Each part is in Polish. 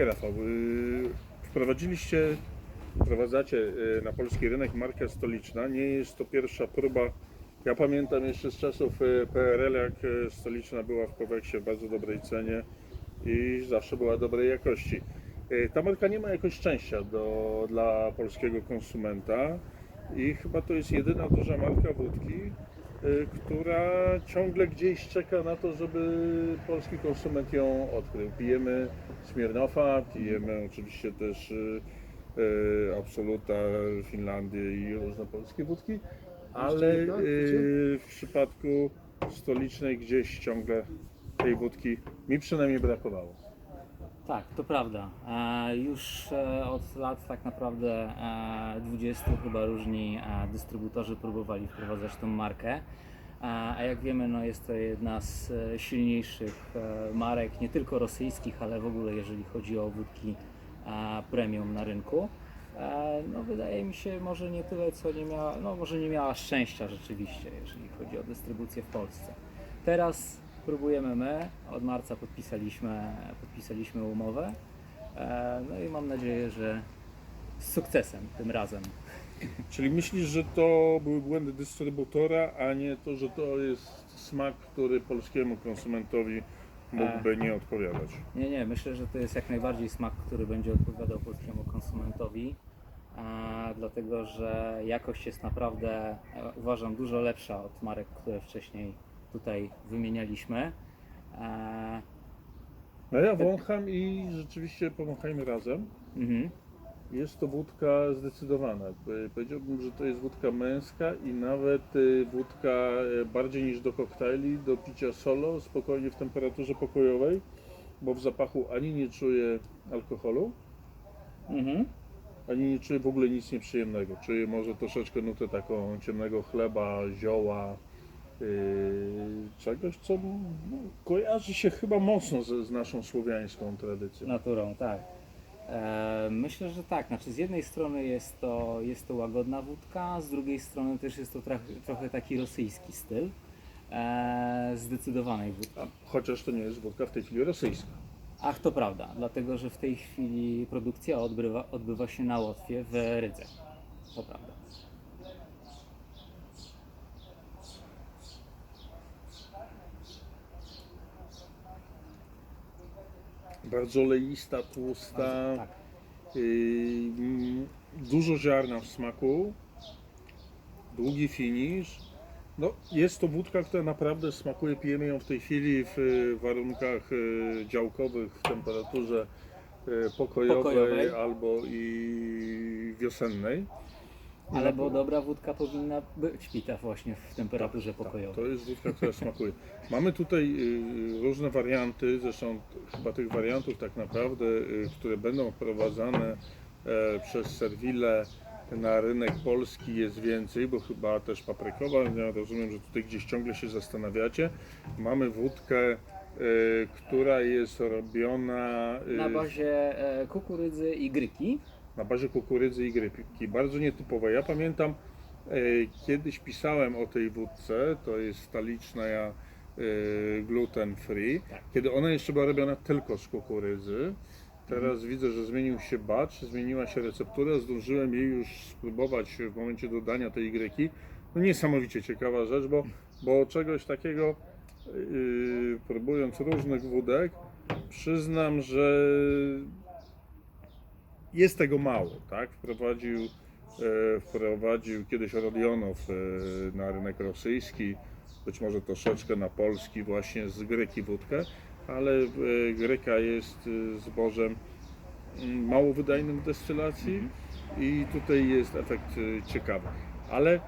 Rafał, y, wprowadziliście, wprowadzacie y, na polski rynek markę stoliczna. Nie jest to pierwsza próba. Ja pamiętam jeszcze z czasów y, PRL, jak stoliczna była w Koweksie w bardzo dobrej cenie i zawsze była dobrej jakości. Ta marka nie ma jakoś szczęścia do, dla polskiego konsumenta i chyba to jest jedyna duża marka wódki, która ciągle gdzieś czeka na to, żeby polski konsument ją odkrył. Pijemy Smirnofa, pijemy oczywiście też y, y, Absoluta, Finlandię i różne polskie wódki, ale y, w przypadku stolicznej gdzieś ciągle tej wódki mi przynajmniej brakowało. Tak, to prawda. E, już e, od lat tak naprawdę e, 20 chyba różni e, dystrybutorzy próbowali wprowadzać tą markę. E, a jak wiemy, no jest to jedna z e, silniejszych e, marek, nie tylko rosyjskich, ale w ogóle jeżeli chodzi o wódki e, premium na rynku. E, no wydaje mi się może nie tyle, co nie miała, no może nie miała szczęścia rzeczywiście, jeżeli chodzi o dystrybucję w Polsce. Teraz próbujemy my, od marca podpisaliśmy, podpisaliśmy umowę, e, no i mam nadzieję, że z sukcesem tym razem. Czyli myślisz, że to były błędy dystrybutora, a nie to, że to jest smak, który polskiemu konsumentowi mógłby nie odpowiadać? Nie, nie, myślę, że to jest jak najbardziej smak, który będzie odpowiadał polskiemu konsumentowi, e, dlatego że jakość jest naprawdę, e, uważam, dużo lepsza od marek, które wcześniej tutaj wymienialiśmy. E, No ja wącham i rzeczywiście pomachajmy razem. mhm. Jest to wódka zdecydowana. Powiedziałbym, że to jest wódka męska i nawet y, wódka y, bardziej niż do koktajli, do picia solo, spokojnie w temperaturze pokojowej, bo w zapachu ani nie czuję alkoholu, Mhm. ani nie czuję w ogóle nic nieprzyjemnego. Czuję może troszeczkę nutę taką ciemnego chleba, zioła, czegoś, co no, kojarzy się chyba mocno z, z naszą słowiańską tradycją. Naturą, tak. E, myślę, że tak. Znaczy, z jednej strony jest to, jest to łagodna wódka, z drugiej strony też jest to trochę, taki rosyjski styl e, zdecydowanej wódki. Chociaż to nie jest wódka w tej chwili rosyjska. Ach, to prawda, dlatego że w tej chwili produkcja odbywa, odbywa się na Łotwie w Rydze. To prawda. Bardzo oleista, tłusta, Bardzo- tak. yy, mm, dużo ziarna w smaku, długi finish. No, jest to wódka, która naprawdę smakuje. Pijemy ją w tej chwili w y, warunkach y, działkowych, w temperaturze y, pokojowej, Pokojowej. albo i wiosennej. Ale bo dobra wódka powinna być pita właśnie w temperaturze Tak, pokojowej. to jest wódka, która smakuje. Mamy tutaj y, różne warianty, zresztą chyba tych wariantów tak naprawdę, y, które będą wprowadzane e, przez Serwile na rynek polski jest więcej, bo chyba też paprykowa, ja rozumiem, że tutaj gdzieś ciągle się zastanawiacie. Mamy wódkę, która jest robiona y, Na bazie e, kukurydzy i gryki. Na bazie kukurydzy i grypki. Bardzo nietypowe. Ja pamiętam, e, kiedyś pisałem o tej wódce, to jest stoliczna e, gluten free, Tak. kiedy ona jeszcze była robiona tylko z kukurydzy. Teraz widzę, że zmienił się batch, zmieniła się receptura, zdążyłem jej już spróbować w momencie dodania tej gryki. No niesamowicie ciekawa rzecz, bo, bo czegoś takiego yy, próbując różnych wódek, przyznam, że jest tego mało, tak? Wprowadził, e, wprowadził kiedyś Rodionow e, na rynek rosyjski, być może troszeczkę na polski właśnie z Gryki wódkę, ale e, Gryka jest e, zbożem mm, mało wydajnym w destylacji i tutaj jest efekt e, ciekawy. Ale e,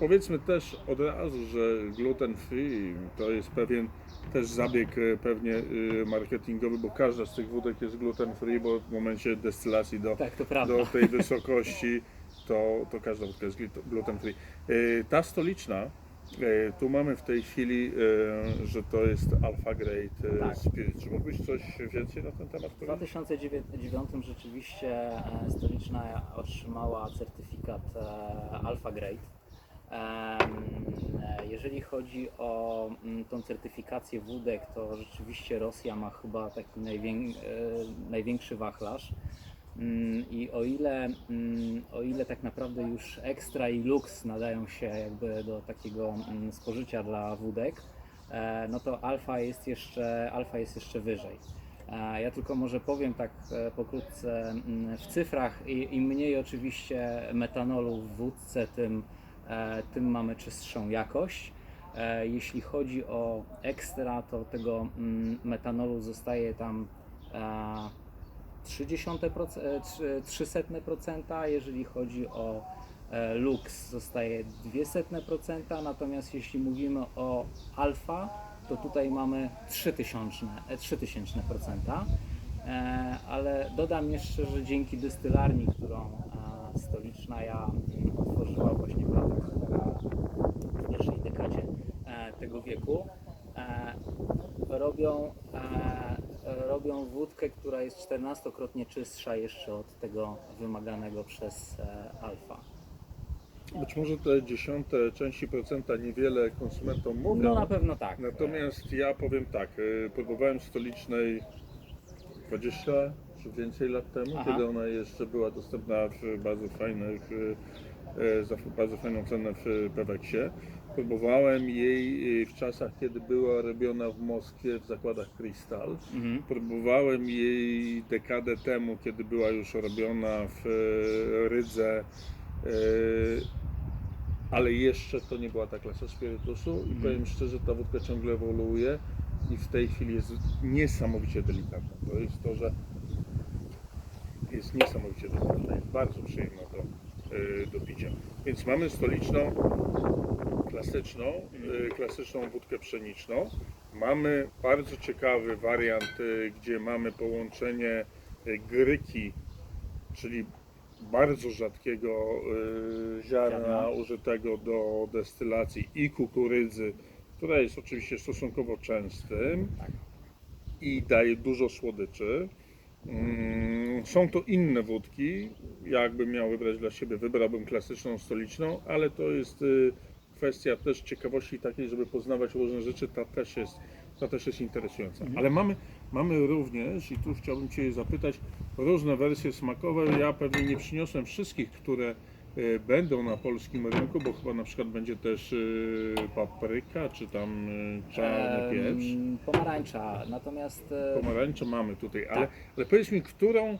powiedzmy też od razu, że gluten free to jest pewien też zabieg e, pewnie e, marketingowy, bo każda z tych wódek jest gluten free, bo w momencie destylacji do, Tak, do tej wysokości to, to każda wódka jest gluten free. E, Ta stoliczna, tu mamy w tej chwili, że to jest alpha grade Tak. spirit. Czy mógłbyś coś więcej na ten temat W powiedzieć? 2009 rzeczywiście stoliczna otrzymała certyfikat Alpha Grade. E, Jeżeli chodzi o mm, tą certyfikację wódek, to rzeczywiście Rosja ma chyba taki e, największy wachlarz. Mm, I o ile, mm, o ile tak naprawdę już ekstra i luks nadają się jakby do takiego spożycia dla wódek, no to alfa jest jeszcze, alfa jest jeszcze wyżej. E, Ja tylko może powiem tak pokrótce w cyfrach, im mniej oczywiście metanolu w wódce, tym, tym mamy czystszą jakość. E, Jeśli chodzi o ekstra, to tego mm, metanolu zostaje tam e, 0,3%, e, 0,03%, jeżeli chodzi o e, luks zostaje 0,02%, natomiast jeśli mówimy o alfa, to tutaj mamy 3000%, e, 3000%. E, Ale dodam jeszcze, że dzięki dystylarni, którą e, stoliczna ja mm, otworzyła właśnie w latach e, w pierwszej dekadzie e, tego wieku, e, robią, e, robią wódkę, która jest 14-krotnie czystsza jeszcze od tego wymaganego przez e, alfa. Być może te dziesiąte części procenta niewiele konsumentom mówią. No na pewno tak. Natomiast ja powiem tak, próbowałem stolicznej 20 czy więcej lat temu, Aha. kiedy ona jeszcze była dostępna w bardzo fajnych, bardzo fajną cenę w Peweksie. Próbowałem jej y, w czasach, kiedy była robiona w Moskwie w zakładach Crystal. Mhm. Próbowałem jej dekadę temu, kiedy była już robiona w e, Rydze, e, ale jeszcze to nie była ta klasa spirytusu i powiem szczerze, ta wódka ciągle ewoluuje i w tej chwili jest niesamowicie delikatna. To jest to, że jest niesamowicie delikatna, jest bardzo przyjemna e, do picia. Więc mamy stoliczną, klasyczną, e, klasyczną wódkę pszeniczną. Mamy bardzo ciekawy wariant, e, gdzie mamy połączenie gryki, czyli bardzo rzadkiego ziarna Ziarna. użytego do destylacji i kukurydzy, która jest oczywiście stosunkowo częstym Tak. i daje dużo słodyczy. Mm, Są to inne wódki. Jakbym miał wybrać dla siebie, wybrałbym klasyczną stoliczną, ale to jest y, kwestia też ciekawości takiej, żeby poznawać różne rzeczy. Ta też jest, ta też jest interesująca. Ale mamy, mamy również, i tu chciałbym Cię zapytać, różne wersje smakowe. Ja pewnie nie przyniosłem wszystkich, które y, będą na polskim rynku, bo chyba na przykład będzie też y, papryka, czy tam czarny pieprz. Pomarańcza, natomiast Pomarańcze mamy tutaj, ale, Tak. ale powiedz mi, którą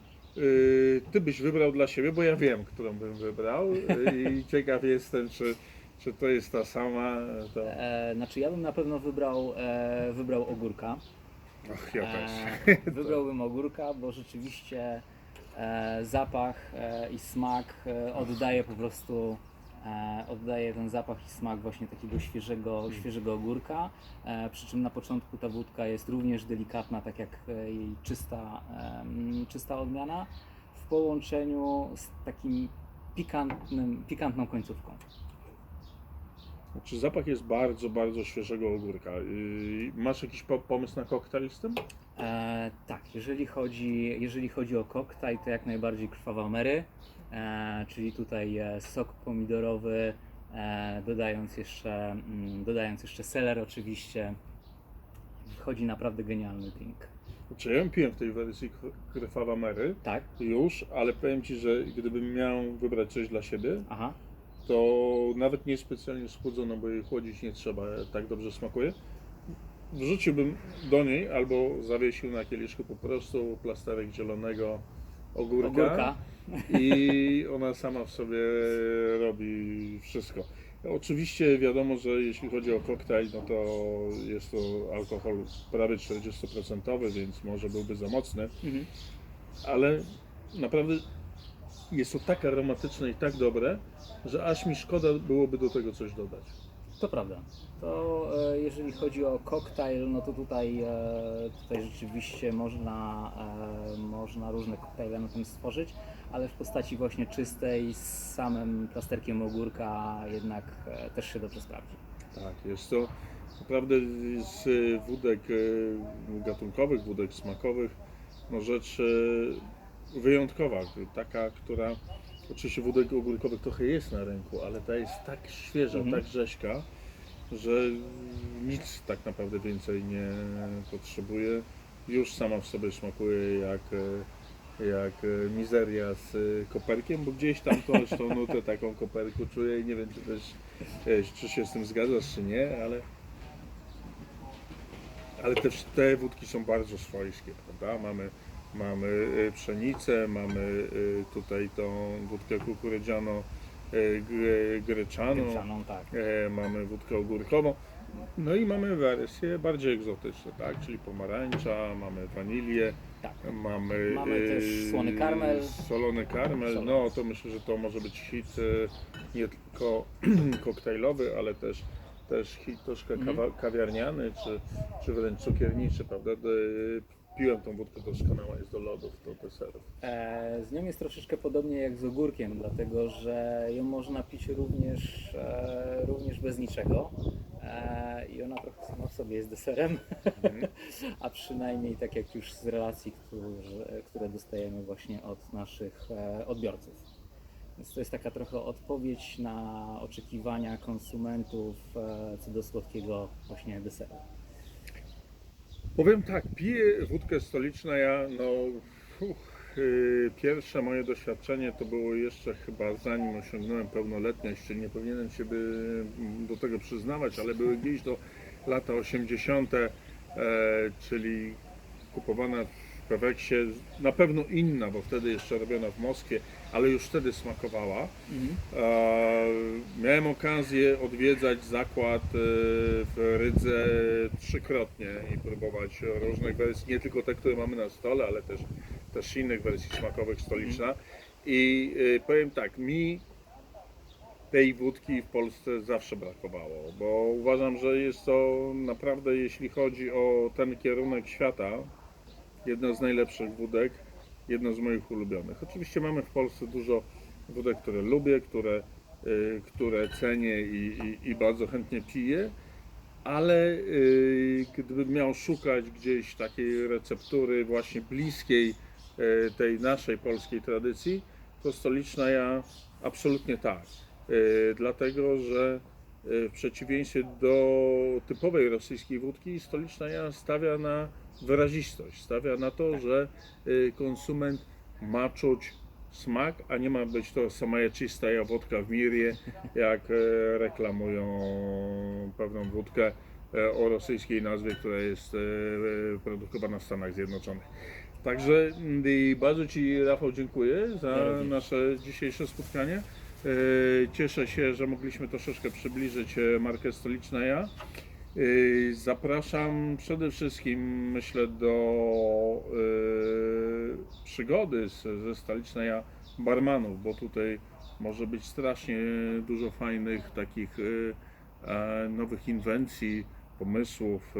ty byś wybrał dla siebie, bo ja wiem, którą bym wybrał y, i ciekaw jestem, czy, czy to jest ta sama. To... e, znaczy ja bym na pewno wybrał, e, wybrał ogórka. Ach, ja też. E, wybrałbym ogórka, bo rzeczywiście e, zapach e, i smak e, oddaje po prostu oddaje ten zapach i smak właśnie takiego świeżego, świeżego ogórka. E, przy czym na początku ta wódka jest również delikatna, tak jak e, jej czysta, czysta odmiana, w połączeniu z takim pikantnym, pikantną końcówką. Znaczy, zapach jest bardzo, bardzo świeżego ogórka. Masz jakiś po, pomysł na koktajl z tym? E, tak, jeżeli chodzi, jeżeli chodzi o koktajl, to jak najbardziej krwawa Mary, e, czyli tutaj e, sok pomidorowy, e, dodając, jeszcze, mm, dodając jeszcze seler oczywiście. Wychodzi naprawdę genialny drink. Znaczy, ja piłem w tej wersji kr- krwawa Mary Tak? już, ale powiem Ci, że gdybym miał wybrać coś dla siebie, Aha. to nawet nie specjalnie schłodzono, bo jej chłodzić nie trzeba, tak dobrze smakuje. Wrzuciłbym do niej albo zawiesił na kieliszku po prostu plasterek zielonego ogórka, Ogórka. I ona sama w sobie robi wszystko. Oczywiście wiadomo, że jeśli chodzi o koktajl, no to jest to alkohol prawie 40%, więc może byłby za mocny, Mhm. ale naprawdę jest to tak aromatyczne i tak dobre, że aż mi szkoda byłoby do tego coś dodać. To prawda. To e, jeżeli chodzi o koktajl, no to tutaj, e, tutaj rzeczywiście można, e, można różne koktajle na tym stworzyć, ale w postaci właśnie czystej z samym plasterkiem ogórka jednak też się dobrze sprawdzi. Tak, jest to naprawdę z wódek gatunkowych, wódek smakowych, no rzecz wyjątkowa, taka, która Oczywiście wódek ogórkowych trochę jest na rynku, ale ta jest tak świeża, Mhm. tak rzeźka, że nic tak naprawdę więcej nie potrzebuje. Już sama w sobie smakuje jak, e, jak e, mizeria z e, koperkiem, bo gdzieś tam tą, tą nutę taką koperku czuję i nie wiem czy też czy się z tym zgadzasz czy nie, ale ale też te wódki są bardzo swojskie, prawda? Mamy, mamy pszenicę, mamy tutaj tą wódkę kukurydziano gryczaną, Gryczaną, tak. e, mamy wódkę ogórkową, no i mamy wersje bardziej egzotyczne, tak? Czyli pomarańcza, mamy wanilię, tak. mamy, Mamy e, też słony karmel. solony karmel, Solony. no to myślę, że to może być hit e, nie tylko koktajlowy, ale też też hit troszkę Mhm. kawa, kawiarniany, czy, czy wręcz cukierniczy, prawda? Piłem tą wódkę doskonała, jest do lodów, do deserów. E, Z nią jest troszeczkę podobnie jak z ogórkiem, dlatego że ją można pić również, e, również bez niczego. E, I ona trochę sama w sobie jest deserem, Mhm. a przynajmniej tak jak już z relacji, którzy, które dostajemy właśnie od naszych e, odbiorców. Więc to jest taka trochę odpowiedź na oczekiwania konsumentów e, co do słodkiego właśnie deseru. Powiem tak, piję wódkę stoliczną, ja no uch, yy, pierwsze moje doświadczenie to było jeszcze chyba zanim osiągnąłem pełnoletność, czyli nie powinienem się mm, do tego przyznawać, ale były gdzieś do lata 80., e, czyli kupowana w Peweksie, na pewno inna, bo wtedy jeszcze robiona w Moskwie, ale już wtedy smakowała. E, Miałem okazję odwiedzać zakład e, w Rydze trzykrotnie i próbować różnych wersji, nie tylko te, które mamy na stole, ale też, też innych wersji smakowych stoliczna. I e, powiem tak, mi tej wódki w Polsce zawsze brakowało, bo uważam, że jest to naprawdę, jeśli chodzi o ten kierunek świata, jedna z najlepszych wódek, jedna z moich ulubionych. Oczywiście mamy w Polsce dużo wódek, które lubię, które, y, które cenię i, i, i bardzo chętnie piję, ale y, gdybym miał szukać gdzieś takiej receptury właśnie bliskiej y, tej naszej polskiej tradycji, to stoliczna ja absolutnie tak. Dlatego, że w przeciwieństwie do typowej rosyjskiej wódki, stoliczna ja stawia na wyrazistość, stawia na to, że y, konsument ma czuć smak, a nie ma być to sama czysta wódka w mirie, jak e, reklamują pewną wódkę e, o rosyjskiej nazwie, która jest e, produkowana w Stanach Zjednoczonych. Także mm, i bardzo Ci Rafał dziękuję za nasze dzisiejsze spotkanie. Cieszę się, że mogliśmy troszeczkę przybliżyć markę Stoliczna Ja. E, Zapraszam przede wszystkim, myślę, do e, przygody ze Stolicznej Ja barmanów, bo tutaj może być strasznie dużo fajnych takich e, e, nowych inwencji, pomysłów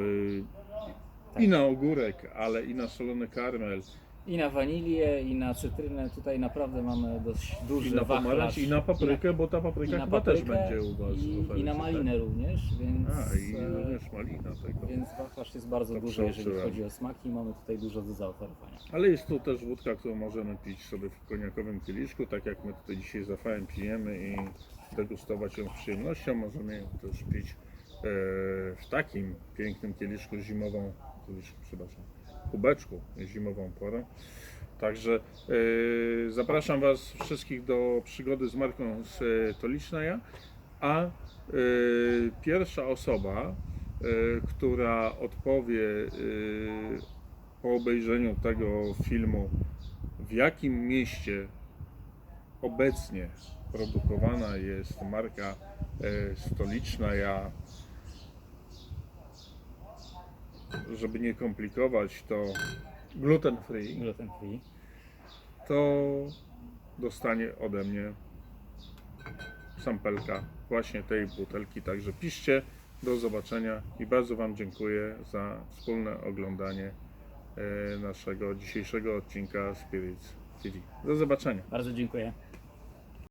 e, i na ogórek, ale i na solony karmel, I na wanilię, i na cytrynę. Tutaj naprawdę mamy dość duży i na pomarańcz, i na paprykę, bo ta I papryka na chyba też paprykę, będzie u Was. w I, ofercie, I na tak? malinę również, więc, A, i e, również malina tego. więc wachlarz jest bardzo To duży, jeżeli przeoczyłem. chodzi o smaki. Mamy tutaj dużo do zaoferowania. Ale jest tu też wódka, którą możemy pić sobie w koniakowym kieliszku, tak jak my tutaj dzisiaj z Rafałem pijemy i degustować ją z przyjemnością. Możemy ją też pić e, w takim pięknym kieliszku zimową, kieliszku, przepraszam, kubeczku zimową porą. Także e, zapraszam Was wszystkich do przygody z marką z e, Tolicznaja, a e, pierwsza osoba, e, która odpowie po obejrzeniu tego filmu, w jakim mieście obecnie produkowana jest marka stoliczna. Ja, żeby nie komplikować, to gluten free, Gluten free. to dostanie ode mnie sampelka właśnie tej butelki. Także piszcie, do zobaczenia i bardzo Wam dziękuję za wspólne oglądanie e, naszego dzisiejszego odcinka Spirits TV. Do zobaczenia. Bardzo dziękuję.